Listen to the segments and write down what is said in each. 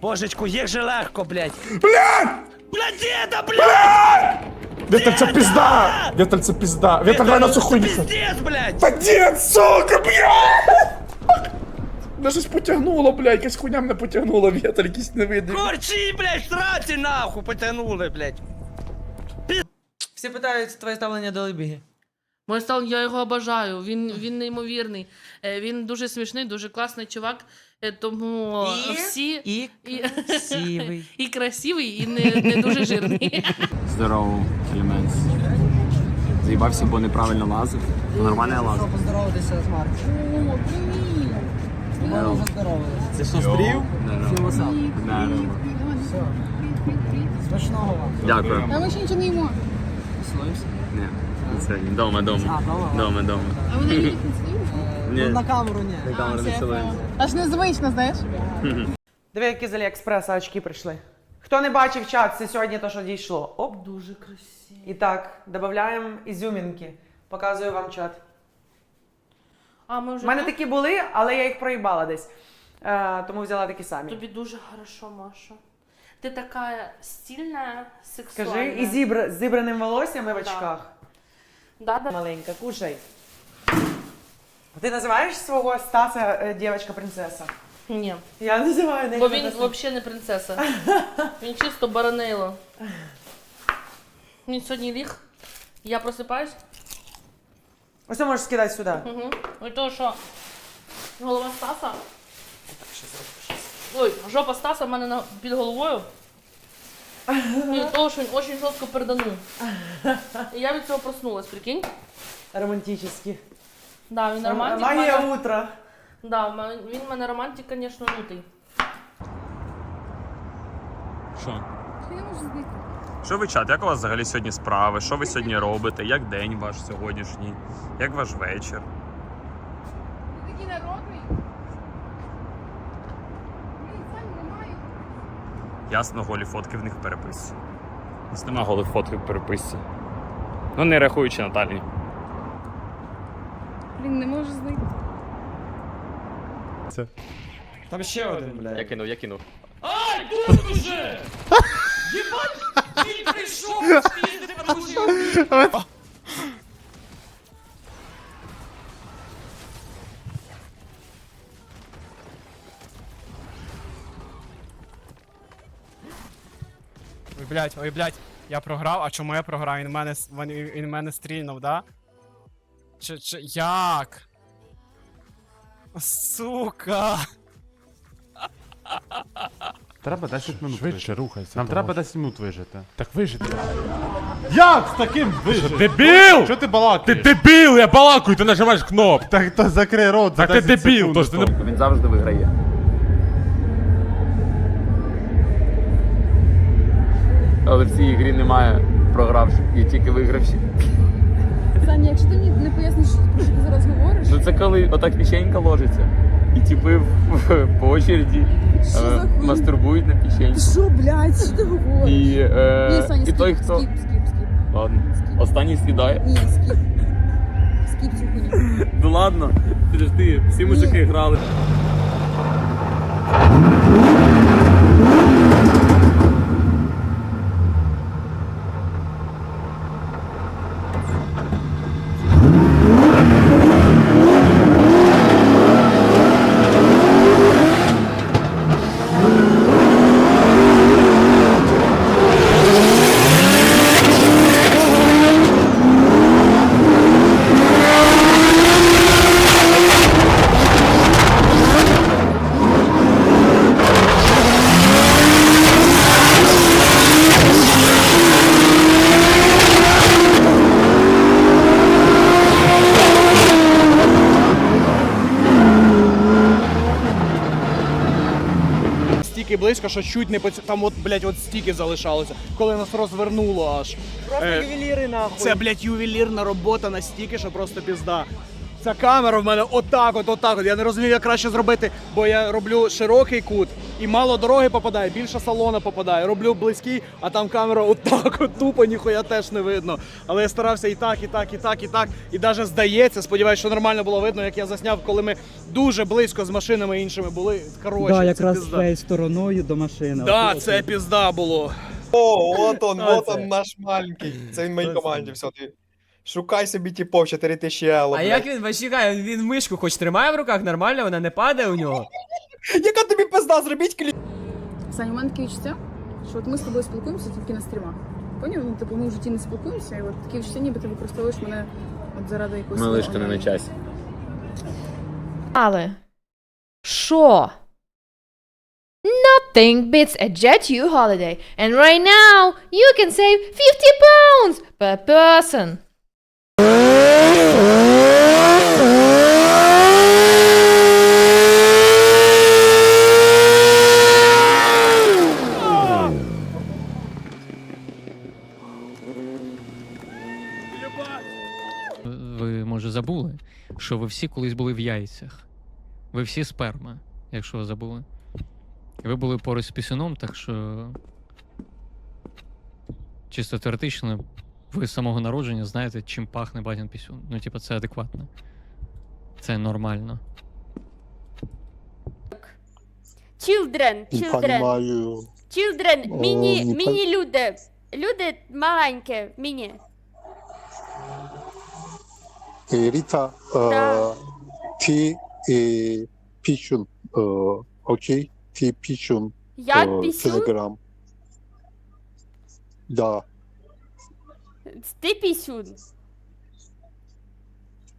Божечку, як же легко, блядь. Блядь! Блядь, деда, блядь! Віталь, це пізда! Віталь, це пізда! Віталь, давай на цю хуйню! Пиздец, блядь! Та сука, блядь! Мене щось потягнуло, блядь, якась хуйня мене потягнула, вітер якийсь невидимий. Корчі, блядь, сраці нахуй потягнули, блядь. Всі питають твоє ставлення до Лебіги. Моє ставлення, я його обожаю. Він, він неймовірний. Е, Він дуже смішний, дуже класний чувак. Е, Тому І? всі І і, красивий. і красивий, і не, не дуже жирний. Здорово, елемент. Заїбався, бо неправильно лазив. Нормально я лазив. поздороватися з Марком. Ми вже здоровилися. Це що, стрів? Смачного вам. Дякую. А ми ще нічого не їмо. Ні, не це ні. Дома, дома. А, дома? Дома, дома. А вони їдуть не? Ні, на камеру ні. на камеру не цілуємося. Аж незвично, знаєш? Диви, які з Аліекспреса очки прийшли. Хто не бачив чат, це сьогодні то, що дійшло. Оп. Дуже красивий. І так, додаємо ізюмінки. Показую вам чат. А ми У вже мене тут? такі були, але я їх проїбала десь. Е, тому взяла такі самі. Тобі дуже хорошо, Маша. Ти така стильна, сексуальна. Скажи, і зібр... з зібраним волоссям і в очках. Да, да. Маленька, кушай. Ти називаєш свого Стаса е, дівчинка-принцеса? Ні. Я називаю. Бо він взагалі не принцеса. Він чисто баронейло. Він сьогодні ліг. Я просипаюсь. Ось це можеш скидати сюди. Угу. І то, що голова Стаса. Ой, жопа Стаса в мене на, під головою. І що він дуже жорстко переданув. І я від цього проснулась, прикинь. Романтичні. Да, він романтик. Магія мене- утра. Да, він в мене романтик, звісно, лютий. Що? Що ви чат? Як у вас взагалі сьогодні справи? Що ви сьогодні робите? Як день ваш сьогоднішній? Як ваш вечір? Ти такий народний. Блін, самі немає. Ясно, голі фотки в них в переписці. У нас нема голих фоток в переписці. Ну, не рахуючи Наталі. Блін, не можу знайти. Там ще один, блядь. Я кинув, я кинув. Ой, блядь, ой, блядь, я програв, а чому я програв? Він мене, він, він мене стрільнув, да? Чи, чи, як? Сука! Треба 10 минут Швидше вижити. рухайся. Нам тому треба що- 10 минут вижити. Так вижити. Як з таким вижити? Дебіл! Що ти балакаєш? Ти дебіл, я балакаю, ти нажимаєш кнопку. Так то закрий рот, за Так ти 10 дебіл, секунд тож ти не. Він завжди виграє. Але в цій ігрі немає програвших, є тільки вигравші. Саня, якщо ти мені не поясниш, про що ти зараз говориш, Ну це коли отак печенька ложиться. І типи в- по очереді Що за е, хуй? мастурбують на печеньку. що, блядь, що ти говориш? І, е, Ні, Саня, і скіп, той, хто. скіп, скіп, скіп. Ладно. Скіп. Останній сідає. Ні, скіп. Скіп цю хуйню. Ну ладно, підожди, всі мужики грали. Стільки близько, що чуть не поці... Там от, блядь, от стільки залишалося, коли нас розвернуло аж. Просто Е, ювеліри нахуй. Це, блядь, ювелірна робота настільки, що просто пізда. Ця камера в мене отак от, отак от. Я не розумію, як краще зробити, бо я роблю широкий кут, і мало дороги попадає, більше салона попадає. Роблю близький, а там камера отак, от тупо ніхуя теж не видно. Але я старався і так, і так, і так, і так. І навіть здається, сподіваюся, що нормально було видно, як я засняв, коли ми дуже близько з машинами іншими були. Коротше, Да, якраз пізда. фейс стороною до машини. Да, От- це пізда було. О, от он, от он наш маленький. Це він моїй команді, все ти. Шукай собі типов 4000 єло, А як він почекай, він мишку хоч тримає в руках, нормально, вона не падає у нього. Яка тобі пизда, зробіть кліп? Саня, у мене таке відчуття, що от ми з тобою спілкуємося тільки на стрімах. Поняв? Ну, типу, ми в житті не спілкуємося, і от таке відчуття, ніби ти використовуєш мене от заради якоїсь... Малишка не на часі. Але що? Nothing beats a Jet U holiday. And right now, you can save 50 pounds per person. Ви, може, забули, що ви всі колись були в яйцях. Ви всі сперма, якщо ви забули. Ви були поруч з пісюном, так що. Чисто теоретично, ви з самого народження знаєте, чим пахне батін пісюн. Ну, типа, це адекватно. Це нормально. Children, children, children, міні, міні люди, люди маленькі, міні. Ріта, Да. ти пічун, окей? Ти пічун Я пісю, кілограм. Да. Ти пісюн.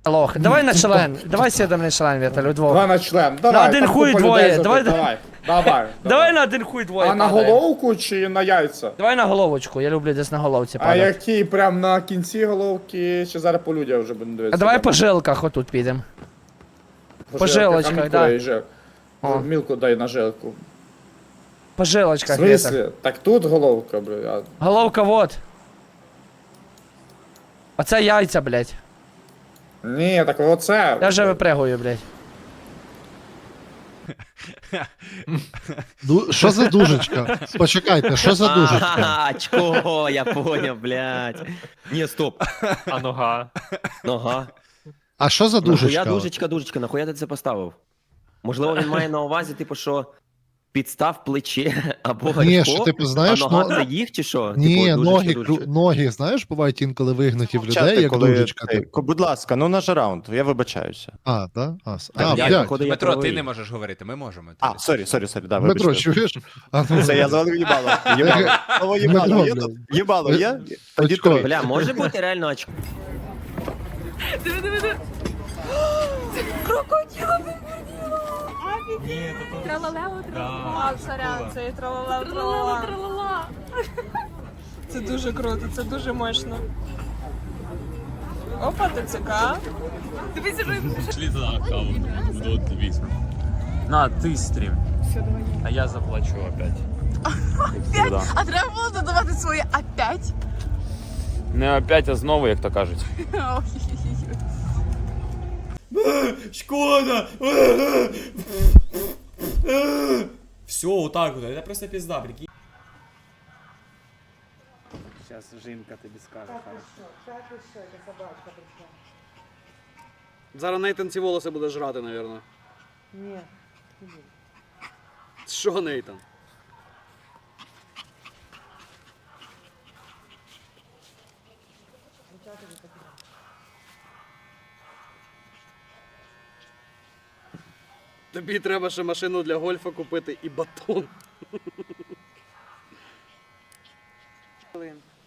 Лох, давай на член. Давай сідемо на член, Віталю, двох. Давай на член, давай. один там хуй купа двоє, людей давай- Давай, давай. Давай на один хуй двоє. А на головку чи на яйця? Давай на головочку, я люблю десь на головці А падати. які прям на кінці головки, чи зараз по людях вже будемо дивитися? А давай по жилках отут підемо. по жилочках, да. дай. О. Мілку дай на жилку. По В жилочках. Віта. смислі? Так тут головка, бля. а Головка вот. Оце яйця, блядь. Ні, так оце. Я вже випригую, блядь. Що за дужечка? Почекайте, що за дужечка? Очко, я поняв, блядь. Ні, стоп. А нога. Нога. А що за дужечка? дужечка, дужечка, нахуя ти це поставив? Можливо, він має на увазі, типу, що підстав плече або Ні, очко, що типу, знаєш, а нога ну- це їх чи що? Ні, типу, ноги, кру- ноги, знаєш, бувають інколи вигнуті в людей, як дужечка. типу. Будь ласка, ну наш раунд, я вибачаюся. А, так? А, а, я, блядь. походу, я правий. можеш говорити, ми можемо. А, сорі, сорі, сорі, да, вибачте. чуєш? А, ну, Це я звалив їбало. Їбало. Слово їбало є тут? Їбало є? Тоді Очко. три. Бля, може бути реально очко? Тралалео, тралала. Сорян, це тралалео, тралала. Це дуже круто, це дуже мощно. Опа, ТЦК. Пішли за аккаунт. Буду віз. На, ти стрім. А я заплачу опять. Опять? А треба було додавати своє опять? Не опять, а знову, як то кажуть. Шкода! Все, отак вот, это просто пизда, прикинь. Зараз жінка тобі скаже. Зараз Нейтан ці волоси буде жрати, напевно. Ні. Що, Нейтан? Тобі треба ще машину для гольфа купити і батон.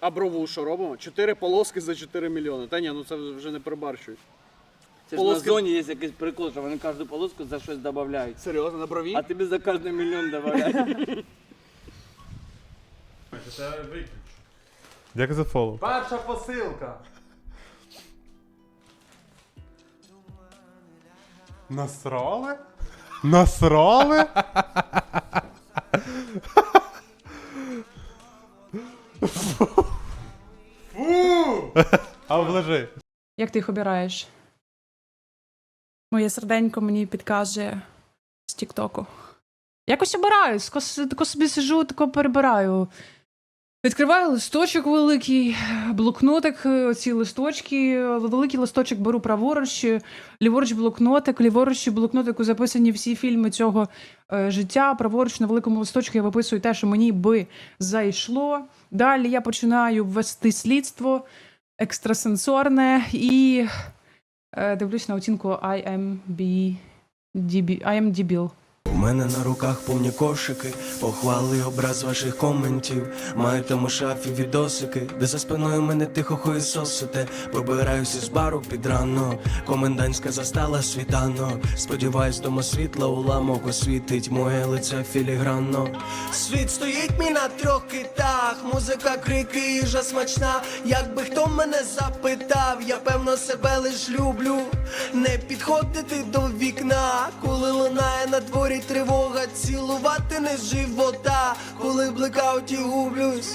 А брову що робимо? Чотири полоски за 4 мільйони. Та ні, ну це вже не перебарщують. Це ж на зоні є якийсь прикол, що вони кожну полоску за щось додають. Серйозно, на брові? А тобі за кожен мільйон додають. Як за фоллоу? Перша посилка. Насрали? Насрали? Фу! А оближи. Як ти їх обираєш? Моє серденько мені підкаже з Тіктоку. Якось обираю, тако собі сижу, тако перебираю. Відкриваю листочок великий, блокнотик, ці листочки, великий листочок беру праворуч, ліворуч блокнотик, ліворуч блокнотику записані всі фільми цього е, життя. Праворуч на великому листочку я виписую те, що мені би зайшло. Далі я починаю вести слідство екстрасенсорне і е, дивлюсь на оцінку IMB, DB, IMDB. У мене на руках повні кошики, похвали образ ваших коментів. Маю там у шафі відосики, де за спиною мене тихо хуєсосите. Вибираюся з бару під ранок, комендантська застала світанок. Сподіваюсь, дома світла уламок освітить моє лице філігранно. Світ стоїть мій на трьох китах, музика, крики, їжа смачна. Якби хто мене запитав, я певно себе лиш люблю. Не підходити до вікна, коли лунає на дворі тривога, цілувати не живота, коли блекауті гублюсь.